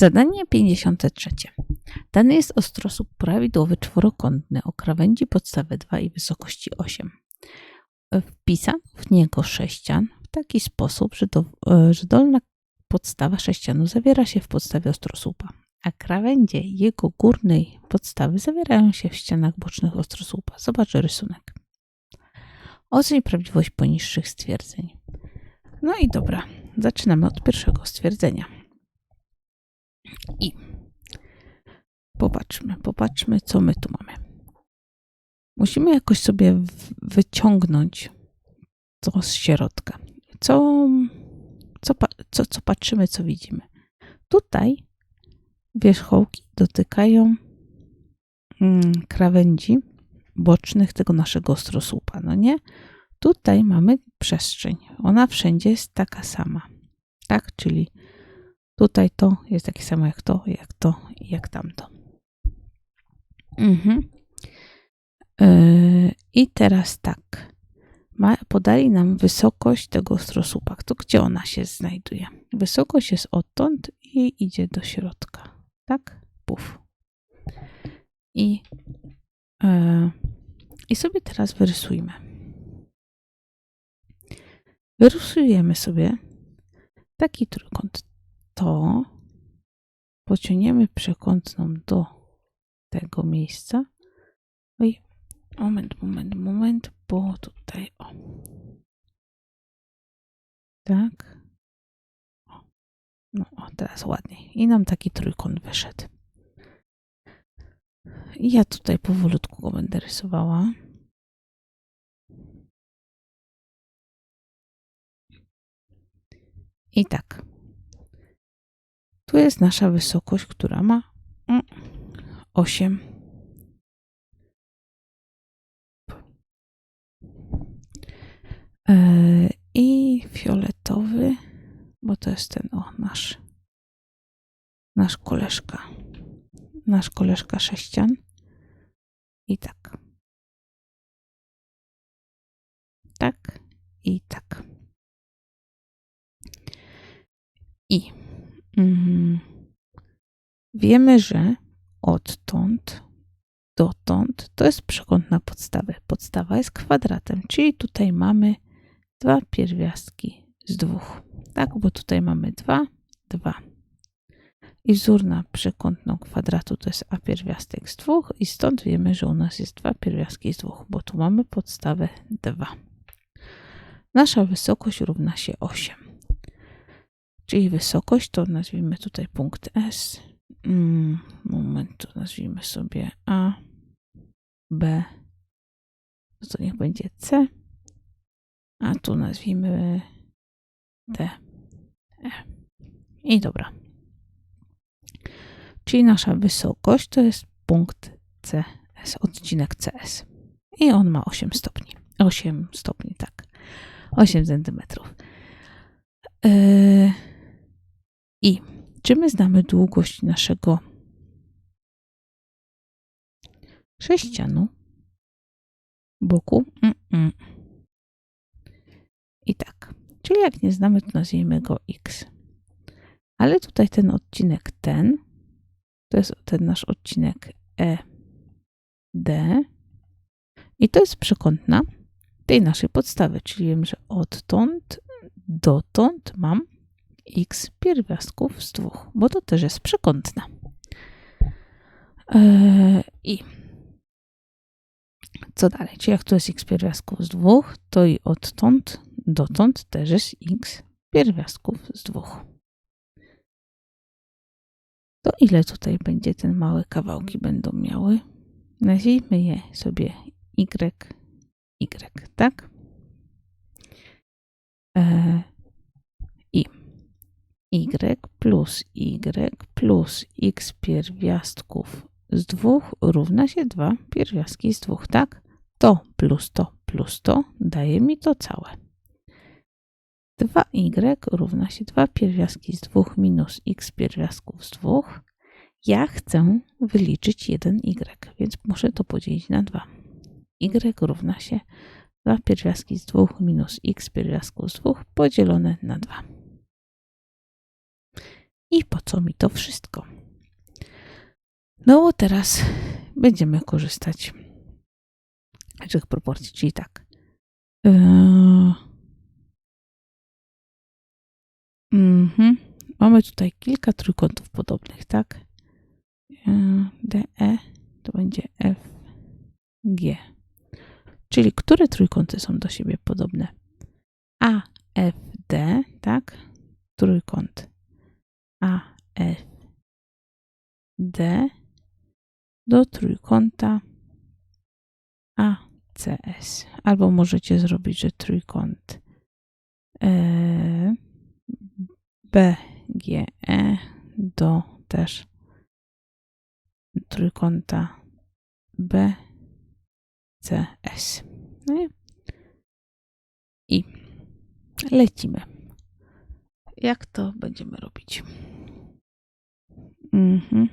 Zadanie 53. Dany jest ostrosłup prawidłowy czworokątny o krawędzi podstawy 2 i wysokości 8. Wpisano w niego sześcian w taki sposób, że, do, e, że dolna podstawa sześcianu zawiera się w podstawie ostrosłupa, a krawędzie jego górnej podstawy zawierają się w ścianach bocznych ostrosłupa. Zobacz rysunek. Oceń prawdziwość poniższych stwierdzeń. No i dobra, zaczynamy od pierwszego stwierdzenia. I popatrzmy, popatrzmy, co my tu mamy. Musimy jakoś sobie wyciągnąć to z środka. Co, co, co, co patrzymy, co widzimy. Tutaj wierzchołki dotykają mm, krawędzi bocznych tego naszego ostrosłupa, no nie? Tutaj mamy przestrzeń. Ona wszędzie jest taka sama. Tak? Czyli tutaj to jest takie samo jak to, jak to jak tamto. Mhm. Yy, I teraz tak. Ma, podali nam wysokość tego ostrosłupa. To gdzie ona się znajduje? Wysokość jest odtąd i idzie do środka. Tak? Puf. I, yy, I sobie teraz wyrysujmy. Wyrysujemy sobie taki trójkąt. To pociągniemy przekątną do tego miejsca. Oj, moment, moment, moment, bo tutaj o. Tak. No, o, teraz ładniej. I nam taki trójkąt wyszedł. I ja tutaj powolutku go będę rysowała. I tak. Tu jest nasza wysokość, która ma mm, 8. E, I fioletowy, bo to jest ten, o, nasz, nasz koleżka. Nasz koleżka sześcian. I tak. Tak i tak. I mm, wiemy, że odtąd dotąd to jest przekąt na podstawę. Podstawa jest kwadratem, czyli tutaj mamy dwa pierwiastki z dwóch. Tak, bo tutaj mamy dwa, dwa. I wzór na przekątną kwadratu to jest a pierwiastek z dwóch i stąd wiemy, że u nas jest dwa pierwiastki z dwóch, bo tu mamy podstawę 2. Nasza wysokość równa się 8. Czyli wysokość to nazwijmy tutaj punkt S. Mm, moment, to nazwijmy sobie A, B, no to niech będzie C, a tu nazwijmy D, E. I dobra. Czyli nasza wysokość to jest punkt CS, odcinek CS. I on ma 8 stopni. 8 stopni, tak. 8 centymetrów. Yy, I czy my znamy długość naszego sześcianu boku? Mm-mm. I tak. Czyli jak nie znamy, to nazwijmy go x. Ale tutaj ten odcinek ten, to jest ten nasz odcinek ED i to jest przekątna tej naszej podstawy, czyli wiem, że odtąd dotąd mam x pierwiastków z dwóch, bo to też jest przekątna. Eee, I co dalej? Czyli jak tu jest x pierwiastków z dwóch, to i odtąd dotąd też jest x pierwiastków z dwóch. To ile tutaj będzie ten małe kawałki będą miały? Nazwijmy je sobie y, y, tak? I y plus y plus x pierwiastków z dwóch równa się 2 pierwiastki z dwóch, tak? To plus to plus to daje mi to całe. 2y równa się 2 pierwiastki z 2 minus x pierwiastków z 2. Ja chcę wyliczyć 1y, więc muszę to podzielić na 2. y równa się 2 pierwiastki z 2 minus x pierwiastków z 2 podzielone na 2. I po co mi to wszystko? No bo teraz będziemy korzystać z tych proporcji, czyli tak. Yy... Mhm. Mamy tutaj kilka trójkątów podobnych, tak? Yy, DE to będzie FG. Czyli które trójkąty są do siebie podobne? AFD, tak? Trójkąt AFD do trójkąta ACS. Albo możecie zrobić, że trójkąt e, BGE do też trójkąta BCS. No I lecimy. Jak to będziemy robić? Mhm.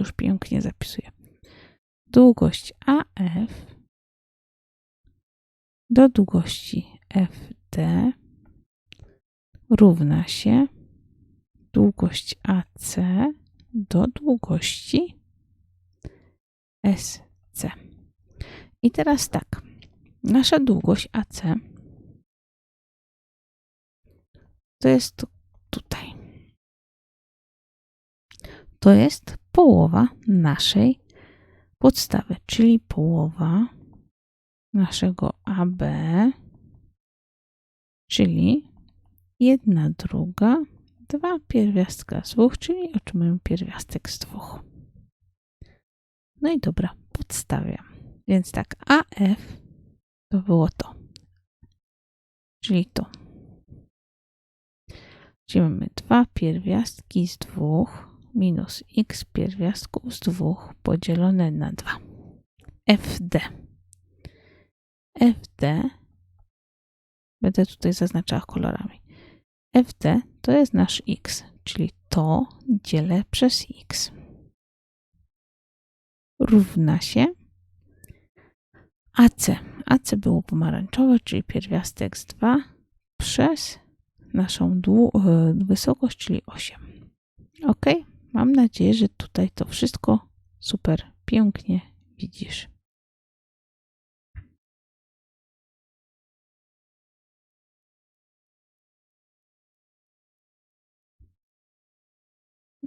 Już pięknie zapisuję. Długość AF do długości FD równa się długość AC do długości SC. I teraz tak, nasza długość AC to jest tutaj. To jest połowa naszej podstawy, czyli połowa naszego AB, czyli jedna druga, dwa pierwiastka z dwóch, czyli otrzymujemy pierwiastek z dwóch. No i dobra, podstawiam. Więc tak, AF to było to, czyli to. Czyli mamy dwa pierwiastki z dwóch minus x pierwiastków z dwóch podzielone na 2. FD. FD będę tutaj zaznaczała kolorami. FD to jest nasz x, czyli to dzielę przez x. Równa się AC. AC było pomarańczowe, czyli pierwiastek z 2 przez naszą e, wysokość, czyli 8. Ok? Mam nadzieję, że tutaj to wszystko super pięknie widzisz.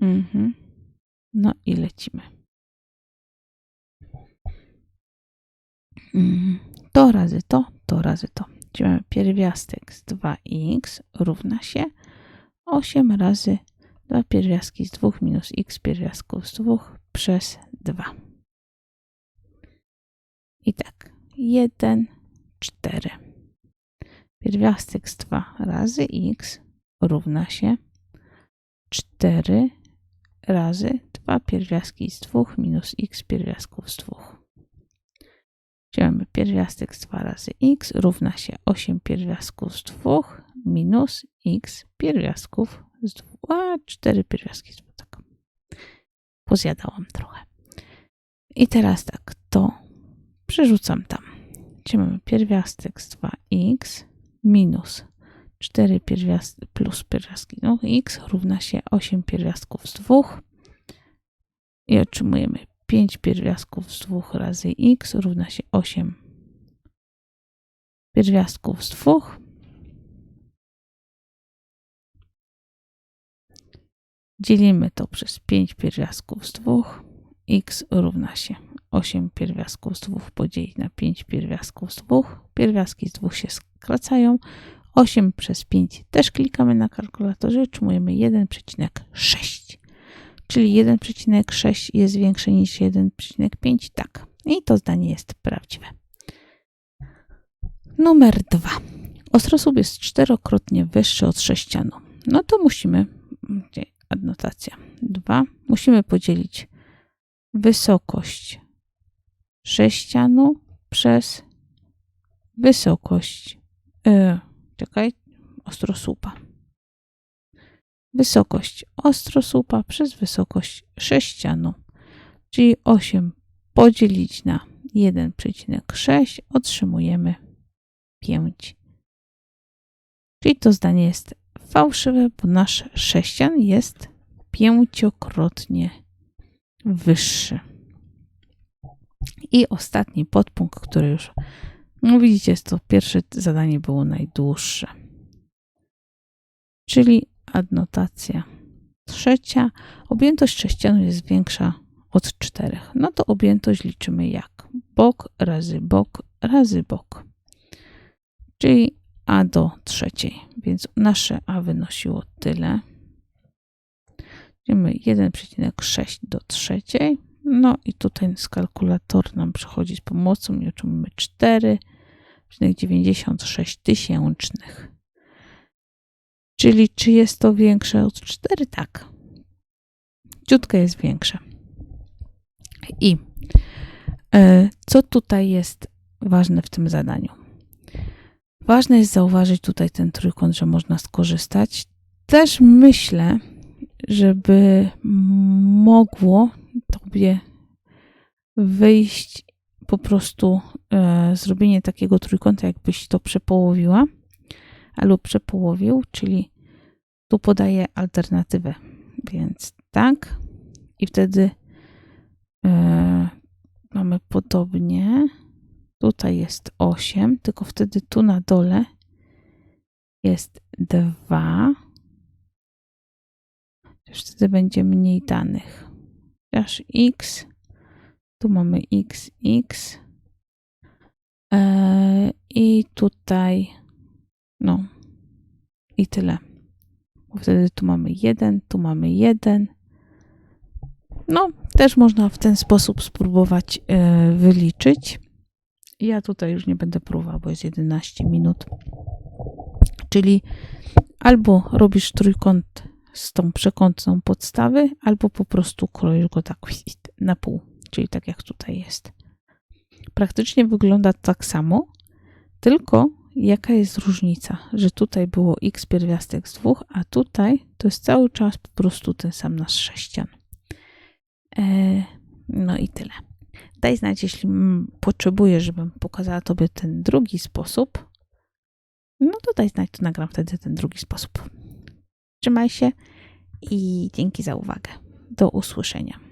Mhm. No i lecimy. Mhm. To razy to, to razy to. Czyli mamy pierwiastek z 2x równa się 8 razy 2 pierwiastki z 2 minus x pierwiastków z 2 przez 2. I tak, 1, 4. Pierwiastek z 2 razy x równa się 4 razy 2 pierwiastki z 2 minus x pierwiastków z 2. Czyli mamy pierwiastek z 2 razy x równa się 8 pierwiastków z 2 minus x pierwiastków z 2, a 4 pierwiastki z 2. Tak. Pozjadałam trochę. I teraz tak, to przerzucam tam. Czyli mamy pierwiastek z 2x minus 4 pierwiastki plus pierwiastki no, x równa się 8 pierwiastków z 2 i otrzymujemy 5 pierwiastków z 2 razy x równa się 8 pierwiastków z 2. Dzielimy to przez 5 pierwiastków z 2. x równa się 8 pierwiastków z 2 podzielić na 5 pierwiastków z 2. Pierwiastki z 2 się skracają. 8 przez 5 też klikamy na kalkulatorze, otrzymujemy 1,6 czyli 1,6 jest większe niż 1,5. Tak. I to zdanie jest prawdziwe. Numer 2. Ostrosłup jest czterokrotnie wyższy od sześcianu. No to musimy, adnotacja. 2, musimy podzielić wysokość sześcianu przez wysokość, yy, czekaj, ostrosłupa. Wysokość ostrosłupa przez wysokość sześcianu, czyli 8 podzielić na 1,6 otrzymujemy 5. Czyli to zdanie jest fałszywe, bo nasz sześcian jest pięciokrotnie wyższy. I ostatni podpunkt, który już, no widzicie, to pierwsze zadanie było najdłuższe. Czyli adnotacja trzecia. Objętość sześcianu jest większa od czterech. No to objętość liczymy jak? Bok razy bok razy bok. Czyli a do trzeciej. Więc nasze a wynosiło tyle. Idziemy 1,6 do trzeciej. No i tutaj z kalkulator nam przychodzi z pomocą i otrzymamy 4,96 tysięcznych. Czyli czy jest to większe od 4? Tak. Ciutkę jest większe. I e, co tutaj jest ważne w tym zadaniu? Ważne jest zauważyć tutaj ten trójkąt, że można skorzystać. Też myślę, żeby mogło tobie wyjść po prostu e, zrobienie takiego trójkąta, jakbyś to przepołowiła albo przepołowił, czyli tu podaję alternatywę, więc tak i wtedy e, mamy podobnie. Tutaj jest 8, tylko wtedy tu na dole jest 2. Już wtedy będzie mniej danych. Aż x, tu mamy x, x. E, I tutaj, no, i tyle. Wtedy tu mamy 1, tu mamy 1. No, też można w ten sposób spróbować e, wyliczyć. Ja tutaj już nie będę próbował, bo jest 11 minut. Czyli albo robisz trójkąt z tą przekątną podstawy, albo po prostu kroisz go tak na pół, czyli tak jak tutaj jest. Praktycznie wygląda tak samo, tylko jaka jest różnica, że tutaj było x pierwiastek z 2, a tutaj to jest cały czas po prostu ten sam nasz sześcian. E, no i tyle. Daj znać, jeśli potrzebujesz, żebym pokazała Tobie ten drugi sposób. No to daj znać, to nagram wtedy ten drugi sposób. Trzymaj się i dzięki za uwagę. Do usłyszenia.